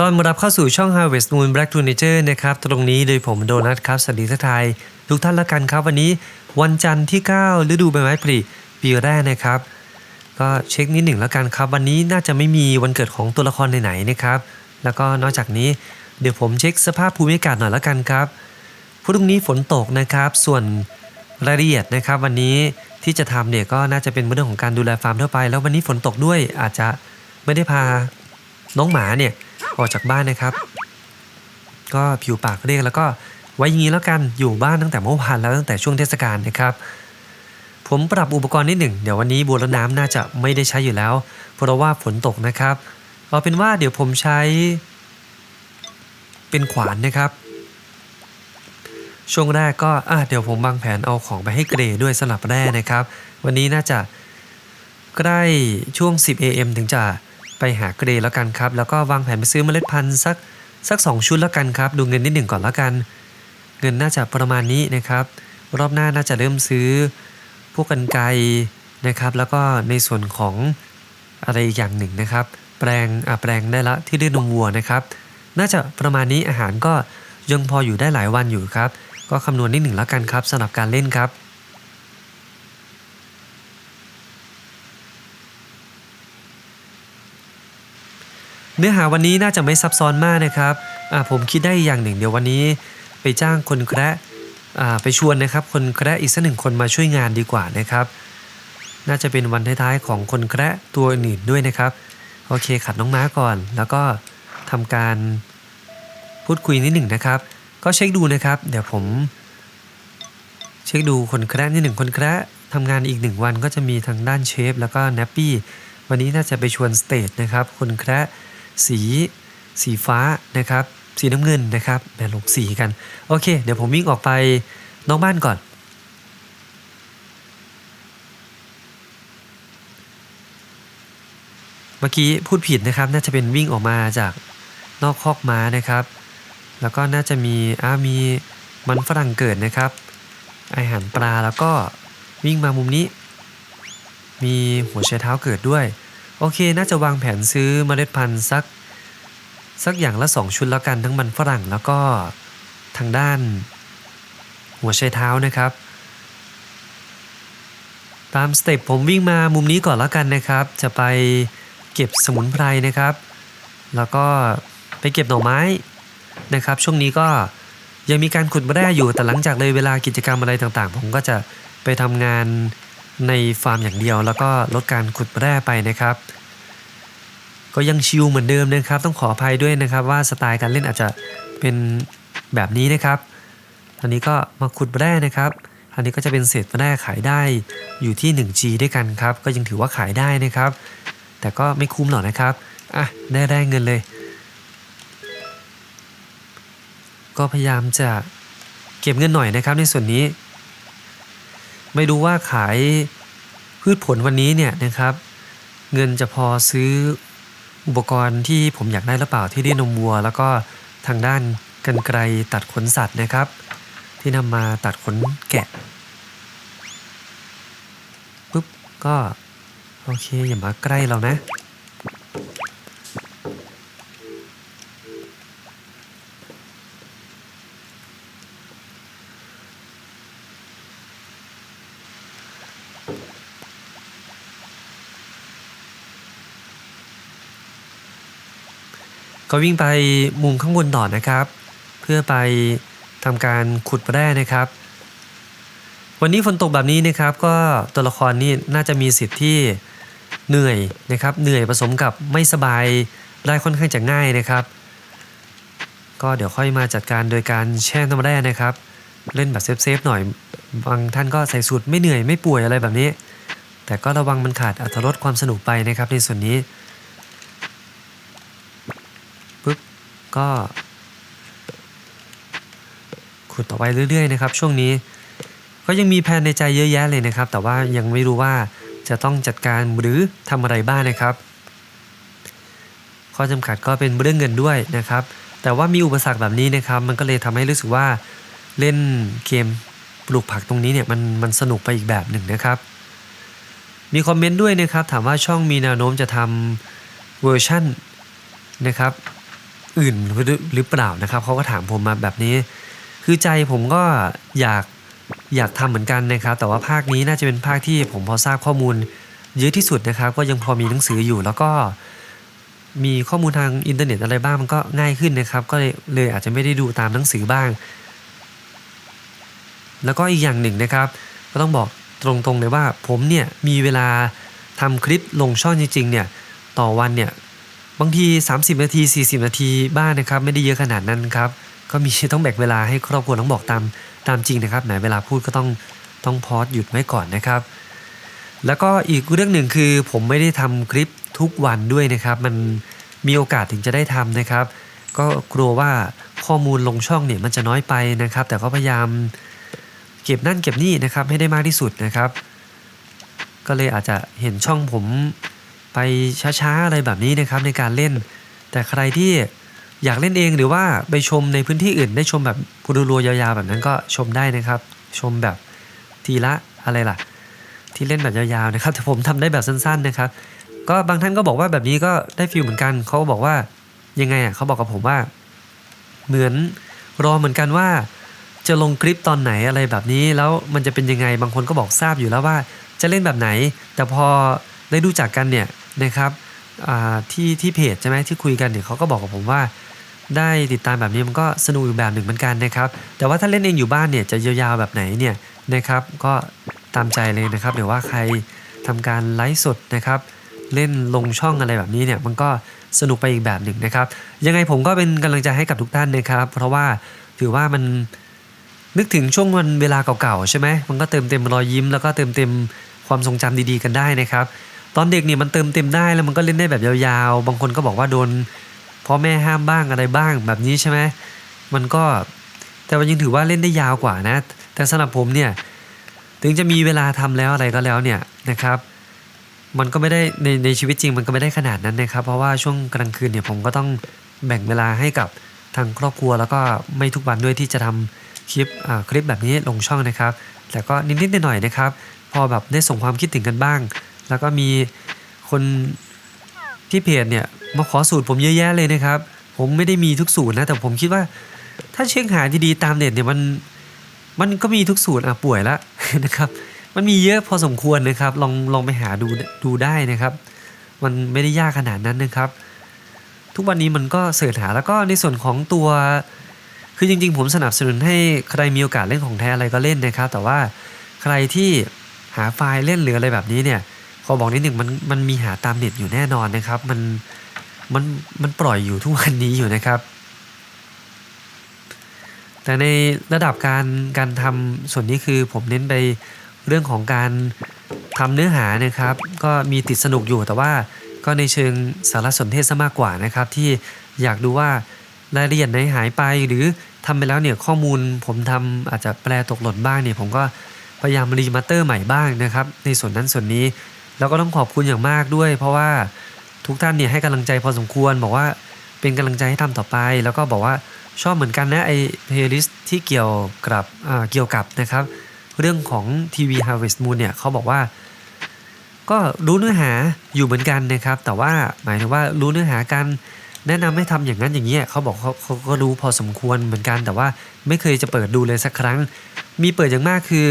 ตอนมารับเข้าสู่ช่อง Harvest Moon Black to Nature นะครับ ตรงนี้โดยผมโดนัทครับสวัสดีทักทายทุกท่านละกันครับ วันนี้วันจันทร์ที่ 9 ฤดูใบไม้ผลิปีแรกนะครับ ก็เช็คนิดหนึ่งแล้วกันครับ วันนี้น่าจะไม่มีวันเกิดของตัวละครไหนๆนะครับ แล้วก็นอกจากนี้เดี๋ยวผมเช็คสภาพภูมิอากาศหน่อยละกันครับพรุ่งนี้ฝนตกนะครับ ส่วนรายละเอียดนะครับ วันนี้ที่จะทำเนี่ยก็น่าจะเป็นเรื่องของการดูแลฟาร์มทั่วไป แล้ววันนี้ฝนตกด้วยอาจจะไม่ได้พาน้องหมาเนี่ย ออกจากบ้านนะครับ ก็ผิวปากเรียกแล้วก็ไว้อย่างนี้แล้วกันอยู่บ้านตั้งแต่เมื่อวานแล้วตั้งแต่ช่วงเทศกาลนะครับ ผมปรับอุปกรณ์นิดหนึ่งเดี๋ยววันนี้บัวรดน้ำน่าจะไม่ได้ใช้อยู่แล้ว เพราะว่าฝนตกนะครับเอาเป็นว่าเดี๋ยวผมใช้ เป็นขวานนะครับ ช่วงแรกก็อะเดี๋ยวผมวางแผนเอาของไปให้เกรดด้วยสลับแร่นะครับ วันนี้น่าจะใกล้ช่วง 10 AM ถึงจะ ไปหากรดแล้วกันครับ แล้วก็วางแผนไปซื้อเมล็ดพันธุ์สักสัก 2 ชุดแล้วกันครับ ดูเงินนิดหนึ่งก่อนแล้วกัน เงินน่าจะประมาณนี้นะครับ รอบหน้าน่าจะเริ่มซื้อพวกกันไกนะครับ แล้วก็ในส่วนของอะไรอีกอย่างหนึ่งนะครับ แปลงอะแปลงได้ละที่ได้นมวัวนะครับ น่าจะประมาณนี้อาหารก็ยังพออยู่ได้หลายวันอยู่ครับ ก็คำนวณนิดหนึ่งแล้วกันครับสำหรับการเล่นครับ เนื้อหาวันนี้น่าจะไม่ซับซ้อนมากนะครับอ่าผมคิดได้อย่างหนึ่งเดี๋ยววันนี้ ไปจ้างคนแคระอ่าไปชวนนะครับ คนแคระอีกสักหนึ่งคนมาช่วยงานดีกว่านะครับ น่าจะเป็นวันท้ายๆของคนแคระตัวอื่นด้วยนะครับ โอเคขัดน้องม้าก่อน แล้วก็ทำการพูดคุยนิดหนึ่งนะครับ ก็เช็คดูนะครับ เดี๋ยวผม เช็คดูคนแคระนิดหนึ่งคนแคระทำงานอีกหนึ่งวันก็จะมีทางด้านเชฟแล้วก็แนปปี้วันนี้น่าจะไปชวนสเตทนะครับคนแคระ สีสีฟ้านะครับ สีน้ำเงินนะครับแบ่งลงสีกัน โอเค เดี๋ยวผมวิ่งออกไปนอกบ้านก่อนเมื่อกี้พูดผิดนะครับ น่าจะเป็นวิ่งออกมาจากนอกคอกม้านะครับ แล้วก็น่าจะมีอ้ามีมันฝรั่งเกิดนะครับ อาหารปลาแล้วก็วิ่งมามุมนี้ มีหัวไชเท้าเกิดด้วย โอเค น่าจะวางแผนซื้อเมล็ดพันธุ์สัก สักอย่างละ2ชุดแล้วกันทั้งมันฝรั่งแล้วก็ทางด้าน หัวไชเท้านะครับ ตามสเต็ปผมวิ่งมามุมนี้ก่อนแล้วกันนะครับ จะไปเก็บสมุนไพรนะครับ แล้วก็ไปเก็บหน่อไม้นะครับ ช่วงนี้ก็ยังมีการขุดแร่อยู่แต่หลังจากเลยเวลากิจกรรมอะไรต่างๆ ผมก็จะไปทำงาน ในฟาร์มอย่างเดียว แล้วก็ลดการขุดแร่ไปนะครับ ก็ยังชิลเหมือนเดิมนะครับ ต้องขออภัยด้วยนะครับ ว่าสไตล์การเล่นอาจจะเป็นแบบนี้นะครับอันนี้ก็มาขุดแร่นะครับอันนี้ก็จะเป็นเศษแร่ขายได้อยู่ที่ 1G ด้วยกันครับ ก็ยังถือว่าขายได้นะครับ แต่ก็ไม่คุ้มหรอกนะครับอะได้แรงเงินเลย ก็พยายามจะเก็บเงินหน่อยนะครับในส่วนนี้ ไม่รู้ว่าขายพืชผลวันนี้เนี่ยนะครับ เงินจะพอซื้ออุปกรณ์ที่ผมอยากได้หรือเปล่าที่ได้นมวัว แล้วก็ทางด้านกันไกลตัดขนสัตว์นะครับ ที่นำมาตัดขนแกะปุ๊บก็โอเคอย่ามาใกล้เรานะ็วิ่งไปมุมข้างบนต่อนะครับ เพื่อไปทำการขุดแร่นะครับ วันนี้ฝนตกแบบนี้นะครับ ก็ตัวละครนี่น่าจะมีสิทธิ์ที่เหนื่อยนะครับ เหนื่อยผสมกับไม่สบายได้ค่อนข้างจะง่ายนะครับ ก็เดี๋ยวค่อยมาจัดการโดยการแช่น้ำแร่นะครับ เล่นแบบเซฟๆหน่อย บางท่านก็ใส่สูตรไม่เหนื่อยไม่ป่วยอะไรแบบนี้ แต่ก็ระวังมันขาดอัตรสความสนุกไปนะครับในส่วนนี้ ปุ๊บ ก็ขุดต่อไปเรื่อยๆนะครับ ช่วงนี้ก็ยังมีแผนในใจเยอะแยะเลยนะครับ แต่ว่ายังไม่รู้ว่าจะต้องจัดการหรือทำอะไรบ้างนะครับ ข้อจำกัดก็เป็นเรื่องเงินด้วยนะครับ แต่ว่ามีอุปสรรคแบบนี้นะครับ มันก็เลยทำให้รู้สึกว่าเล่นเกมปลูกผักตรงนี้เนี่ยมันมันสนุกไปอีกแบบหนึ่งนะครับ มีคอมเมนต์ด้วยนะครับ ถามว่าช่องมีแนวโน้มจะทำเวอร์ชั่นนะครับ อื่นหรือเปล่านะครับเขาก็ถามผมมาแบบนี้ คือใจผมก็อยากอยากทำเหมือนกันนะครับ แต่ว่าภาคนี้น่าจะเป็นภาคที่ผมพอทราบข้อมูล เยอะที่สุดนะครับ ก็ยังพอมีหนังสืออยู่แล้วก็ มีข้อมูลทางอินเทอร์เน็ตอะไรบ้างมันก็ง่ายขึ้นนะครับ ก็เลยเลยอาจจะไม่ได้ดูตามหนังสือบ้าง แล้วก็อีกอย่างหนึ่งนะครับ ก็ต้องบอกตรงๆเลยว่าผมเนี่ยมีเวลาทำคลิปลงช่องจริงๆเนี่ยต่อวันเนี่ย บางที 30 นาที 40 นาทีบ้างนะครับไม่ได้เยอะขนาดนั้นครับก็มีต้องแบ่งเวลาให้ครอบครัวต้องบอกตามตามจริงนะครับไหนเวลาพูดก็ต้องต้องพอสหยุดไว้ก่อนนะครับ แล้วก็อีกเรื่องหนึ่งคือผมไม่ได้ทำคลิปทุกวันด้วยนะครับ มันมีโอกาสถึงจะได้ทำนะครับ ก็กลัวว่าข้อมูลลงช่องเนี่ยมันจะน้อยไปนะครับ แต่ก็พยายามเก็บนั่นเก็บนี่นะครับให้ได้มากที่สุดนะครับ ก็เลยอาจจะเห็นช่องผม ไปช้าๆอะไรแบบนี้นะครับในการเล่น แต่ใครที่อยากเล่นเองหรือว่าไปชมในพื้นที่อื่น ได้ชมแบบพูดรัวๆยาวๆแบบนั้นก็ชมได้นะครับ ชมแบบทีละอะไรล่ะ ที่เล่นแบบยาวๆนะครับแต่ผมทำได้แบบสั้นๆนะครับ ก็บางท่านก็บอกว่าแบบนี้ก็ได้ฟิลเหมือนกันเขาก็บอกว่ายังไงอะเขาบอกกับผมว่า เหมือนรอเหมือนกันว่า จะลงคลิปตอนไหนอะไรแบบนี้แล้วมันจะเป็นยังไงบางคนก็บอกทราบอยู่แล้วว่า จะเล่นแบบไหน แต่พอได้ดูจักกันเนี่ย นะครับที่ที่เพจใช่ไหมที่คุยกันเนี่ยเขาก็บอกกับผมว่า ได้ติดตามแบบนี้มันก็สนุกอีกแบบหนึ่งเหมือนกันนะครับ แต่ว่าถ้าเล่นเองอยู่บ้านเนี่ยจะยาวๆแบบไหนเนี่ยนะครับ ก็ตามใจเลยนะครับหรือว่าใครทำการไลฟ์สดนะครับ เล่นลงช่องอะไรแบบนี้เนี่ยมันก็สนุกไปอีกแบบหนึ่งนะครับ ยังไงผมก็เป็นกำลังใจให้กับทุกท่านนะครับ เพราะว่าถือว่ามันนึกถึงช่วงวันเวลาเก่าๆใช่ไหมมันก็เติมเต็มรอยยิ้ม แล้วก็เติมเต็มความทรงจำดีๆกันได้นะครับ ตอนเด็กเนี่ยมันเติมเต็มได้แล้วมันก็เล่นได้แบบยาวๆ บางคนก็บอกว่าโดนพ่อแม่ห้ามบ้างอะไรบ้างแบบนี้ใช่ไหมมันก็แต่ว่ายังถือว่าเล่นได้ยาวกว่านะ แต่สำหรับผมเนี่ยถึงจะมีเวลาทำแล้วอะไรก็แล้วเนี่ยนะครับ มันก็ไม่ได้ในในชีวิตจริงมันก็ไม่ได้ขนาดนั้นนะครับ เพราะว่าช่วงกลางคืนเนี่ยผมก็ต้องแบ่งเวลาให้กับทางครอบครัวแล้วก็ไม่ทุกวันด้วยที่จะทำคลิปคลิปแบบนี้ลงช่องนะครับ แต่ก็นิดๆหน่อยๆนะครับ พอแบบได้ส่งความคิดถึงกันบ้าง แล้วก็มีคนที่เพจเนี่ยมาขอสูตรผมเยอะแยะเลยนะครับ ผมไม่ได้มีทุกสูตรนะ แต่ผมคิดว่า ถ้าเช็คหาดีๆตามเน็ตเนี่ยมันมันก็มีทุกสูตรอะป่วยแล้วนะครับ มันมีเยอะพอสมควรนะครับ ลองลองไปหาดูดูได้นะครับ มันไม่ได้ยากขนาดนั้นนะครับ ทุกวันนี้มันก็เสิร์ชหาแล้วก็ในส่วนของตัว คือจริงๆ ผมสนับสนุนให้ใครมีโอกาสเล่นของแท้อะไรก็เล่นนะครับ แต่ว่าใครที่หาไฟล์เล่นหรืออะไรแบบนี้เนี่ย ขอบอกนิดหนึ่งมันมันมีหาตามเน็ตอยู่แน่นอนนะครับ มันมันมันปล่อยอยู่ทุกวันนี้อยู่นะครับ แต่ในระดับการการทำส่วนนี้คือผมเน้นไปเรื่องของการทำเนื้อหานะครับ ก็มีติดสนุกอยู่แต่ว่าก็ในเชิงสารสนเทศซะมากกว่านะครับ ที่อยากดูว่ารายละเอียดไหนหายไปหรือทำไปแล้วเนี่ยข้อมูลผมทำอาจจะแปลตกหล่นบ้างเนี่ยผมก็พยายามรีมาเตอร์ใหม่บ้างนะครับ ในส่วนนั้นส่วนนี้ แล้วก็ต้องขอบคุณอย่างมากด้วย เพราะว่าทุกท่านเนี่ยให้กำลังใจพอสมควร บอกว่าเป็นกำลังใจให้ทำต่อไป แล้วก็บอกว่าชอบเหมือนกันนะไอเพลย์ลิสต์ที่เกี่ยวกับเกี่ยวกับนะครับ เรื่องของทีวี Harvest Moon เนี่ยเขาบอกว่า ก็รู้เนื้อหาอยู่เหมือนกันนะครับ แต่ว่าหมายถึงว่ารู้เนื้อหาการแนะนำให้ทำอย่างนั้นอย่างนี้เขาบอกเขาเขาก็รู้พอสมควรเหมือนกัน แต่ว่าไม่เคยจะเปิดดูเลยสักครั้ง มีเปิดอย่างมากคือ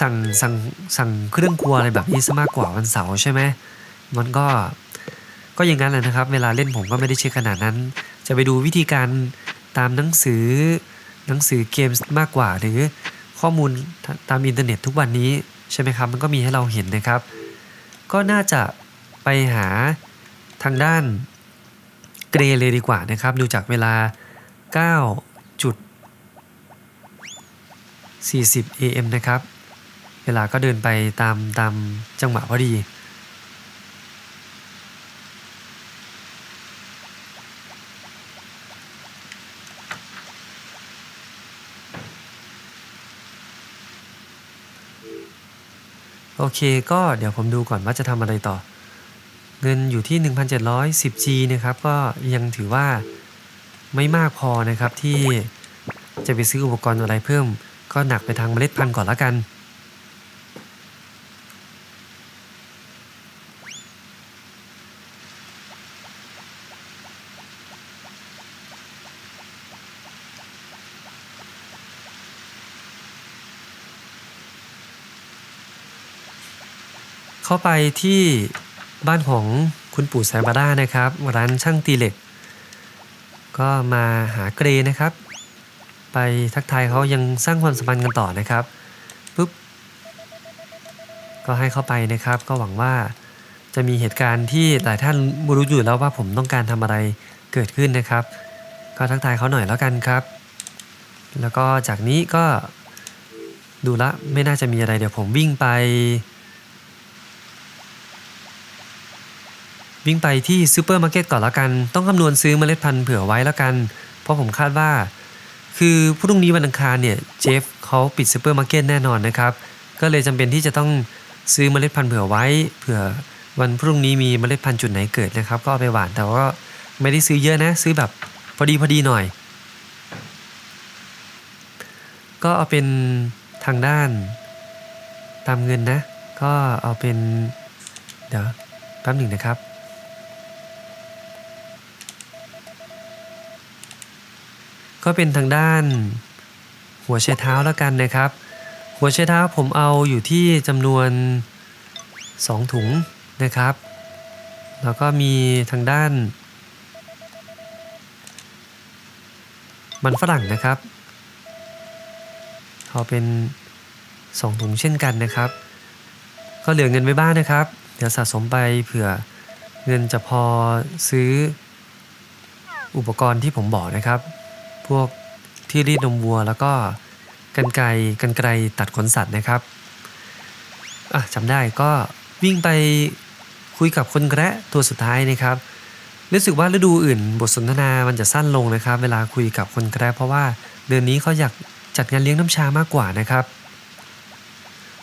สั่งสั่งสั่งเครื่องครัวอะไรแบบนี้ซะมากกว่าวันเสาร์ใช่ไหมมันก็ก็อย่างนั้นแหละนะครับ เวลาเล่นผมก็ไม่ได้เช็คขนาดนั้น จะไปดูวิธีการตามหนังสือหนังสือเกมส์มากกว่า หรือข้อมูลตามอินเทอร์เน็ตทุกวันนี้ใช่ไหมครับ มันก็มีให้เราเห็นนะครับ ก็น่าจะไปหาทางด้านเกรเลยดีกว่านะครับ ดูจากเวลา9จุด40 AM นะครับ เวลาก็เดินไปตามตามจังหวะพอดี โอเคก็เดี๋ยวผมดูก่อนว่าจะทำอะไรต่อ เงินอยู่ที่ 1,710G นะครับ ก็ยังถือว่าไม่มากพอนะครับที่จะไปซื้ออุปกรณ์อะไรเพิ่ม ก็หนักไปทางเมล็ดพันธุ์ก่อนละกัน เข้าไปที่บ้านของคุณปู่ไซมบาร่านะครับ ร้านช่างตีเหล็ก ก็มาหาเกรนะครับ ไปทักทายเขายังสร้างความสัมพันธ์กันต่อนะครับปุ๊บก็ให้เข้าไปนะครับ ก็หวังว่าจะมีเหตุการณ์ที่หลายท่านรู้อยู่แล้วว่าผมต้องการทำอะไรเกิดขึ้นนะครับ ก็ทักทายเขาหน่อยแล้วกันครับ แล้วก็จากนี้ก็ดูละไม่น่าจะมีอะไรเดี๋ยวผมวิ่งไป วิ่งไปที่ซูเปอร์มาร์เก็ตก่อนแล้วกัน ต้องคำนวณซื้อเมล็ดพันธุ์เผื่อไว้แล้วกัน เพราะผมคาดว่า คือพรุ่งนี้วันอังคารเนี่ยเจฟเขาปิดซูเปอร์มาร์เก็ตแน่นอนนะครับ ก็เลยจำเป็นที่จะต้องซื้อเมล็ดพันธุ์เผื่อไว้ เผื่อวันพรุ่งนี้มีเมล็ดพันธุ์จุดไหนเกิดนะครับ ก็เอาไปหว่านแต่ว่าไม่ได้ซื้อเยอะนะ ซื้อแบบพอดีพอดีหน่อย ก็เอาเป็นทางด้าน ตามเงินนะ ก็เอาเป็น เดี๋ยวแป๊บหนึ่งนะครับ ก็เป็นทางด้าน หัวไชเท้าแล้วกันนะครับ หัวไชเท้าผมเอาอยู่ที่จำนวน 2 ถุงนะครับ แล้วก็มีทางด้าน มันฝรั่งนะครับเอาเป็น 2 ถุงเช่นกันนะครับ ก็เหลือเงินไว้บ้างนะครับ เดี๋ยวสะสมไปเผื่อเงินจะพอซื้ออุปกรณ์ที่ผมบอกนะครับ พวกที่รีดนมวัว แล้วก็กันไกกันไกตัดขนสัตว์นะครับอะจำได้ก็วิ่งไปคุยกับคนแกระตัวสุดท้ายนะครับรู้สึกว่าฤดูอื่น บทสนทนามันจะสั้นลงนะครับ เวลาคุยกับคนแกระเพราะว่าเดือนนี้เขาอยากจัดงานเลี้ยงน้ำชามากกว่านะครับ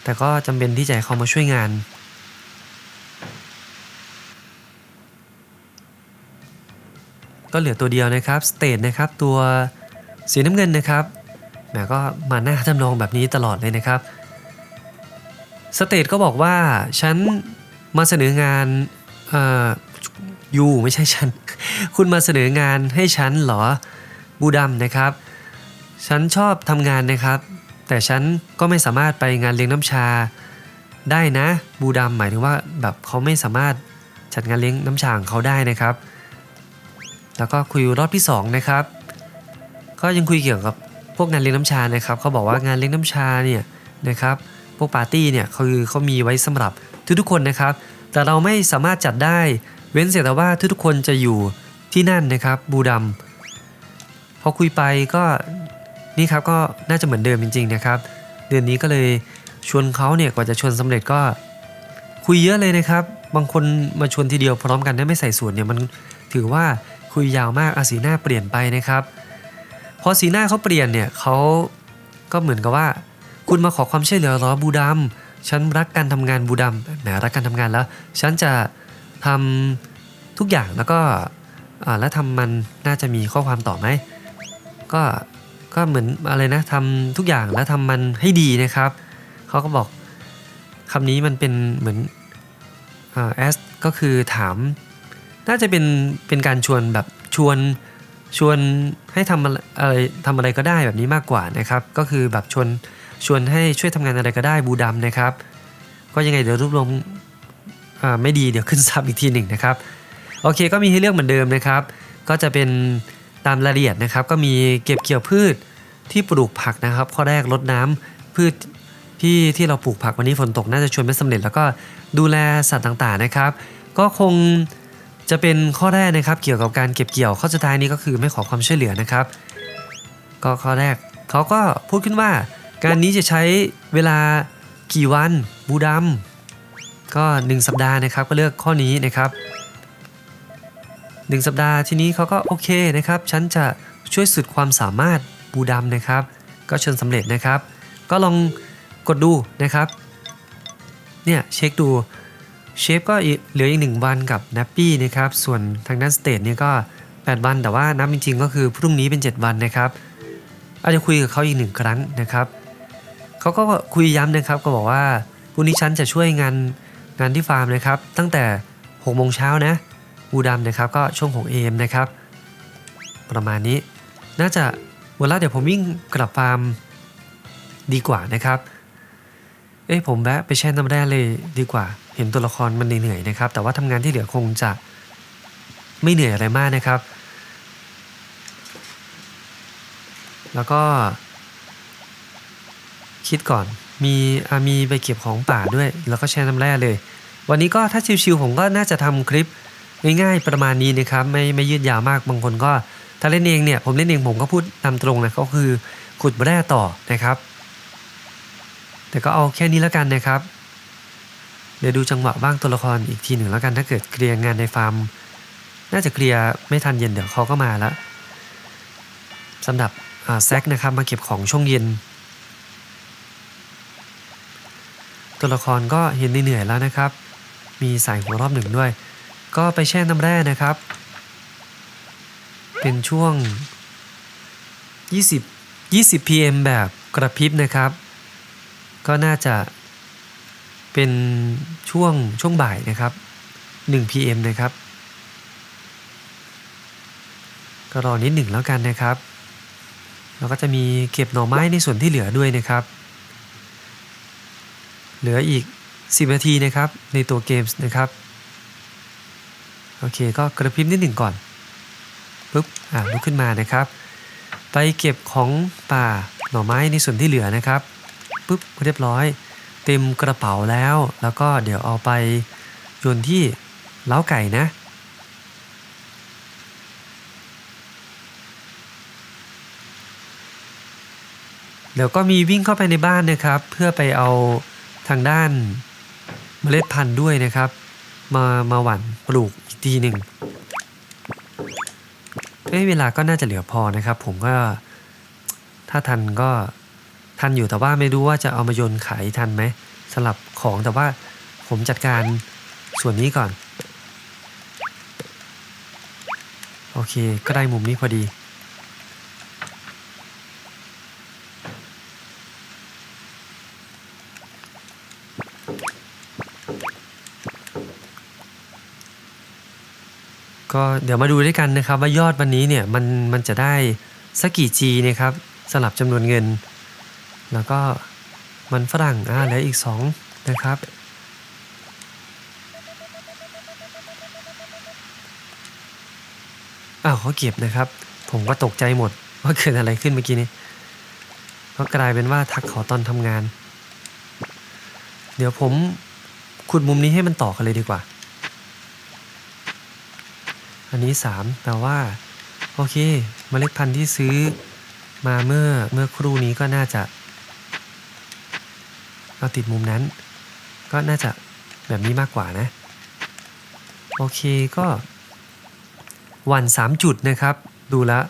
แต่ก็จำเป็นที่จะให้เขามาช่วยงาน ก็เหลือตัวเดียวนะครับสเตทนะครับตัวสีน้ำเงินนะครับแหมก็มาหน้าทำนองแบบนี้ตลอดเลยนะครับสเตทก็บอกว่าฉันมาเสนองานเอ่อยูไม่ใช่ฉัน คุณมาเสนองานให้ฉันเหรอบูดัมนะครับ ฉันชอบทำงานนะครับ แต่ฉันก็ไม่สามารถไปงานเลี้ยงน้ำชาได้นะบูดัมหมายถึงว่าแบบเขาไม่สามารถจัดงานเลี้ยงน้ำชาของเขาได้นะครับ แล้วก็คุยรอบที่2นะครับก็ยังคุยเกี่ยวกับพวกงานเลี้ยงน้ำชานะครับเขาบอกว่างานเลี้ยงน้ำชาเนี่ยนะครับพวกปาร์ตี้เนี่ยคือเขามีไว้สำหรับทุกๆคนนะครับ แต่เราไม่สามารถจัดได้เว้นเสียแต่ว่าทุกๆคนจะอยู่ที่นั่นนะครับบูดัมพอคุยไปก็นี่ครับก็น่าจะเหมือนเดิมจริง ๆนะครับ เดือนนี้ก็เลยชวนเขาเนี่ยกว่าจะชวนสำเร็จก็ คุยเยอะเลยนะครับ บางคนมาชวนทีเดียวพร้อมกันได้ไม่ใส่ส่วนเนี่ยมันถือว่า คุยยาวมากอาสีหน้าเปลี่ยนไปนะครับพอสีหน้าเขาเปลี่ยนเนี่ยเขาก็เหมือนกับว่า คุณมาขอความช่วยเหลือหรอบูดัมฉันรักการทำงานบูดัมแหมรักการทำงานแล้ว ฉันจะทำทุกอย่างแล้วก็แล้วทำมันน่าจะมีข้อความต่อไหมก็ก็เหมือนอะไรนะทำทุกอย่างแล้วทำมันให้ดีนะครับเขาก็บอกคำนี้มันเป็นเหมือนอ่าแอสก็คือถาม น่าจะเป็นเป็นการชวนแบบชวนชวนให้ทำอะไรทำอะไรก็ได้แบบนี้มากกว่านะครับ ก็คือแบบชวนชวนให้ช่วยทำงานอะไรก็ได้บูดัมนะครับ ก็ยังไงเดี๋ยวรวบรวมไม่ดีเดี๋ยวขึ้นซับอีกทีหนึ่งนะครับโอเคก็มีให้เลือกเหมือนเดิมนะครับ ก็จะเป็นตามรายละเอียดนะครับ ก็มีเก็บเกี่ยวพืชที่ปลูกผักนะครับ ข้อแรกลดน้ำพืชที่ที่เราปลูกผักวันนี้ฝนตกน่าจะชวนไม่สำเร็จ แล้วก็ดูแลสัตว์ต่างๆนะครับ ก็คง จะเป็นข้อแรกนะครับเกี่ยวกับการเก็บเกี่ยวข้อสุดท้ายนี้ก็คือไม่ขอความช่วยเหลือนะครับ ก็ข้อแรกเขาก็พูดขึ้นว่า การนี้จะใช้เวลากี่วันบูดัมก็ 1 สัปดาห์นะครับก็เลือกข้อนี้นะครับ 1 สัปดาห์ทีนี้เขาก็โอเคนะครับ ฉันจะช่วยสุดความสามารถบูดัมนะครับ ก็เชิญสำเร็จนะครับ ก็ลองกดดูนะครับเนี่ยเช็คดู เชฟก็เหลืออีก1วันกับนัปปี้นะครับ ส่วนทางด้านสเตทเนี่ยก็ 8 วัน แต่ว่านับจริงๆ ก็คือพรุ่งนี้เป็น 7 วันนะครับ อาจจะคุยกับเขาอีกหนึ่งครั้งนะครับ เขาก็คุยย้ำนะครับ ก็บอกว่าพรุ่งนี้ฉันจะช่วยงานงานที่ฟาร์มนะครับ ตั้งแต่6โมงเช้านะบูดำนะครับ ก็ช่วงของเอมนะครับ ประมาณนี้ น่าจะหมดแล้วเดี๋ยวผมวิ่งกลับฟาร์มดีกว่านะครับ เอ้ผมแวะไปแช่น้ำแร่เลยดีกว่า เห็นตัวละครมันเหนื่อยๆนะครับ แต่ว่าทำงานที่เหลือคงจะไม่เหนื่อยอะไรมากนะครับ แล้วก็ คิดก่อนมีอะมีไปเก็บของป่าด้วย แล้วก็แช่น้ำแร่เลย วันนี้ก็ถ้าชิวๆผมก็น่าจะทำคลิปง่ายๆประมาณนี้นะครับไม่ไม่ยืดยาวมากบางคนก็ ถ้าเล่นเองเนี่ยผมเล่นเองผมก็พูดตามตรงนะก็คือขุดแร่ต่อนะครับ แต่ก็เอาแค่นี้แล้วกันนะครับ เดี๋ยวดูจังหวะบ้างตัวละครอีกทีหนึ่งแล้วกันถ้าเกิดเคลียร์งานในฟาร์ม น่าจะเคลียร์ไม่ทันเย็นเดี๋ยวเขาก็มาแล้วสำหรับแซกนะครับมาเก็บของช่วงเย็น ตัวละครก็เห็นเหนื่อยแล้วนะครับ มีสายหัวรอบหนึ่งด้วย ก็ไปแช่น้ำแร่นะครับ เป็นช่วง 20 20 pm แบบกระพริบนะครับ ก็น่าจะ เป็นช่วงช่วงบ่ายนะครับ 1 pm นะครับ ก็รอนิดหนึ่งแล้วกันนะครับ เราก็จะมีเก็บหน่อไม้ในส่วนที่เหลือด้วยนะครับ เหลืออีก 10 นาทีนะครับในตัวเกมส์นะครับ โอเคก็กระพริบนิดหนึ่งก่อนปุ๊บอ่าลุกขึ้นมานะครับ ไปเก็บของป่าหน่อไม้ในส่วนที่เหลือนะครับปุ๊บเรียบร้อย เต็มกระเป๋าแล้ว แล้วก็เดี๋ยวเอาไปโยนที่เล้าไก่นะ เดี๋ยวก็มีวิ่งเข้าไปในบ้านนะครับ เพื่อไปเอาทางด้านเมล็ดพันธุ์ด้วยนะครับ มามาหว่านปลูกอีกทีหนึ่งเอ้ยเวลาก็น่าจะเหลือพอนะครับ ผมก็ถ้าทันก็ ทันอยู่แต่ว่าไม่รู้ว่าจะเอามาโยนขายทันไหมสลับของแต่ว่าผมจัดการส่วนนี้ก่อน โอเค ก็ได้มุมนี้พอดี ก็เดี๋ยวมาดูด้วยกันนะครับว่ายอดวันนี้เนี่ยมันมันจะได้สักกี่จีนะครับสลับจำนวนเงิน แล้วก็มันฝรั่งอ่าเหลืออีก 2 นะครับ อ้าวเขาเก็บนะครับ ผมก็ตกใจหมดว่าเกิดอะไรขึ้นเมื่อกี้นี้ก็กลายเป็นว่าทักเขาตอนทำงาน เดี๋ยวผมขุดมุมนี้ให้มันต่อกันเลยดีกว่า อันนี้ 3 แปลว่า โอเคเมล็ดพันธุ์ที่ซื้อมาเมื่อเมื่อครู่นี้ก็น่าจะ เอาติดมุมนั้น ก็น่าจะแบบนี้มากกว่านะ โอเคก็วัน3จุดนะครับ ดูแลว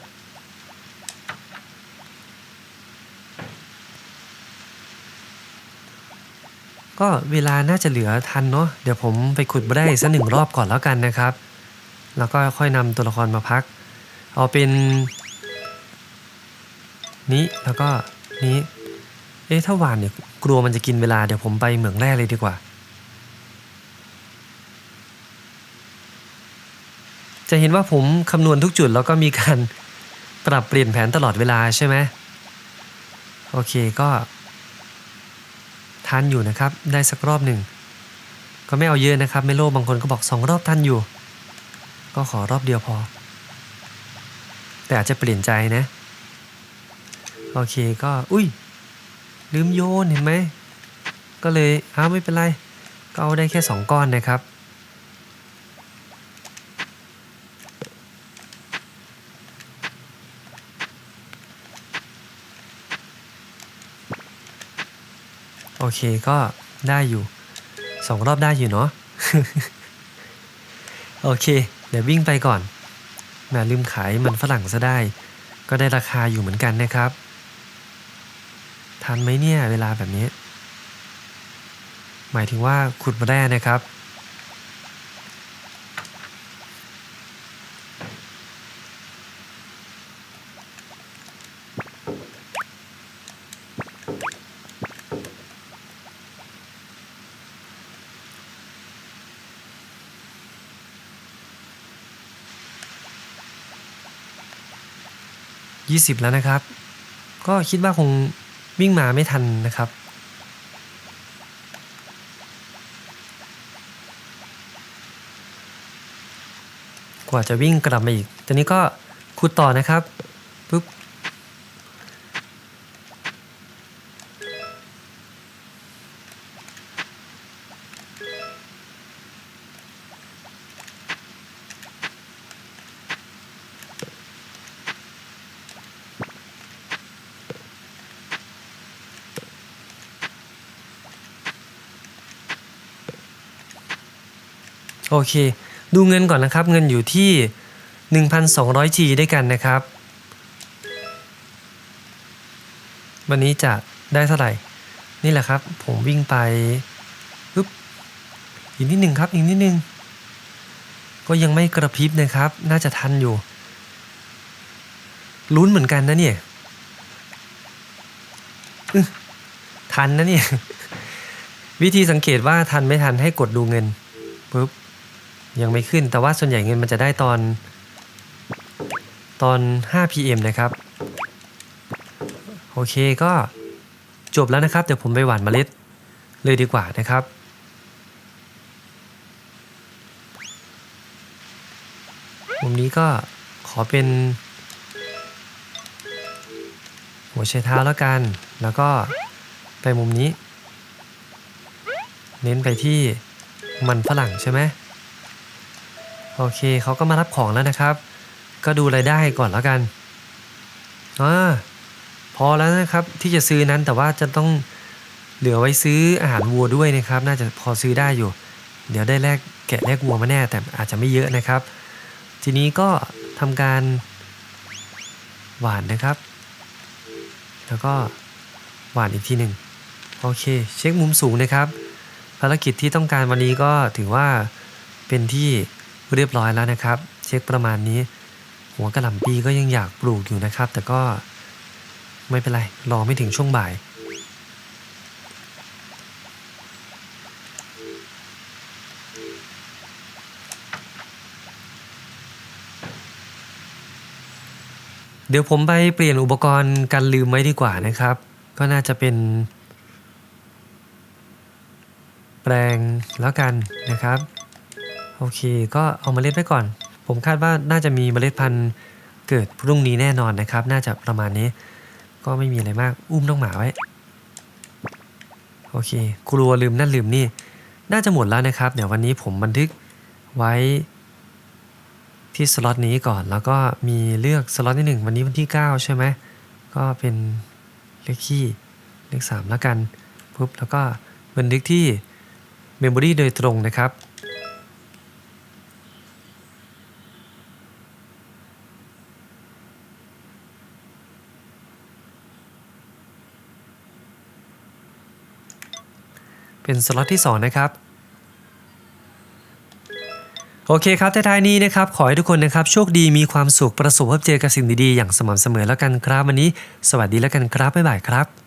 ก็เวลาน่าจะเหลือทันเนาะเดี๋ยวผมไปขุดได้สักหนึ่งรอบก่อนแล้วกันนะครับ แล้วก็ค่อยนำตัวละครมาพัก เอาเป็น นี้แล้วก็นี้ เอ๊ะถ้าหวานเนี่ย กลัวมันจะกินเวลาเดี๋ยวผมไปเหมืองแร่เลยดีกว่า จะเห็นว่าผมคำนวณทุกจุดแล้วก็มีการปรับเปลี่ยนแผนตลอดเวลาใช่ไหมโอเคก็ทันอยู่นะครับได้สักรอบหนึ่งก็ไม่เอาเยอะนะครับไม่โลบางคนก็บอกสองรอบทันอยู่ ก็ขอรอบเดียวพอ แต่อาจจะเปลี่ยนใจนะ โอเคก็ อุ้ย ลืมโยนเห็นไหม ก็เลยอ้าไม่เป็นไร ก็เอาได้แค่ 2 ก้อนนะครับ โอเคก็ได้อยู่2รอบได้อยู่เนาะโอเค เดี๋ยววิ่งไปก่อนแหมลืมขายมันฝรั่งซะได้ ก็ได้ราคาอยู่เหมือนกันนะครับ ทันไหมเนี่ยเวลาแบบนี้ หมายถึงว่าขุดมาได้นะครับ 20 แล้วนะครับ ก็คิดว่าคง วิ่งมาไม่ทันนะครับ กว่าจะวิ่งกลับมาอีกตอนนี้ก็ขุดต่อนะครับ เค ดูเงินก่อนนะครับ เงินอยู่ที่ 1,200 G ด้วยกันนะครับ วันนี้จะได้เท่าไหร่ นี่แหละครับ ผมวิ่งไปปึ๊บอีกนิดหนึ่งครับ อีกนิดหนึ่งก็ยังไม่กระพริบนะครับ น่าจะทันอยู่ ลุ้นเหมือนกันนะเนี่ยทันนะเนี่ย วิธีสังเกตว่าทันไม่ทันให้กดดูเงินปุ๊บ ยังไม่ขึ้น แต่ว่าส่วนใหญ่เงินมันจะได้ตอนตอน 5 pm นะครับ โอเคก็จบแล้วนะครับ เดี๋ยวผมไปหว่านเมล็ดเลยดีกว่านะครับ มุมนี้ก็ขอเป็น หัวไชเท้าแล้วกัน แล้วก็ไปมุมนี้ เน้นไปที่มันฝรั่งใช่ไหม โอเคเขาก็มารับของแล้วนะครับ ก็ดูรายได้ก่อนแล้วกันอ่าพอแล้วนะครับที่จะซื้อนั้นแต่ว่าจะต้องเหลือไว้ซื้ออาหารวัวด้วยนะครับ น่าจะพอซื้อได้อยู่ เดี๋ยวได้แลกแกะแลกวัวมาแน่แต่อาจจะไม่เยอะนะครับ ทีนี้ก็ทำการหวานนะครับ แล้วก็หวานอีกทีหนึ่งโอเค เช็คมุมสูงนะครับ ภารกิจที่ต้องการวันนี้ก็ถือว่าเป็นที่ เรียบร้อยแล้วนะครับ เช็คประมาณนี้ หัวกระหล่ำปีก็ยังอยากปลูกอยู่นะครับ แต่ก็ไม่เป็นไร รอไม่ถึงช่วงบ่าย เดี๋ยวผมไปเปลี่ยนอุปกรณ์กันลืมไว้ดีกว่านะครับ ก็น่าจะเป็น แปลงแล้วกันนะครับ โอเค ก็เอาเมล็ดไว้ก่อน ผมคาดว่าน่าจะมีเมล็ดพันธุ์เกิดพรุ่งนี้แน่นอนนะครับ น่าจะประมาณนี้ ก็ไม่มีอะไรมาก อุ้มน้องหมาไว้ โอเค กลัวลืมนั่นลืมนี่ น่าจะหมดแล้วนะครับ เดี๋ยววันนี้ผมบันทึกไว้ที่สล็อตนี้ก่อน แล้วก็มีเลือกสล็อตที่หนึ่งวันนี้วันที่ 9 ใช่ไหม ก็เป็นเลขคี่เลข3แล้วกันปุ๊บแล้วก็บันทึกที่ Memory โดยตรงนะครับ เป็นสล็อตที่ 2 นะครับโอเคครับท้ายๆนี้นะครับ ขอให้ทุกคนนะครับ โชคดีมีความสุขประสบพบเจอกับสิ่งดีๆ อย่างสม่ำเสมอแล้วกันครับ วันนี้ สวัสดีแล้วกันครับ บ๊ายบายครับ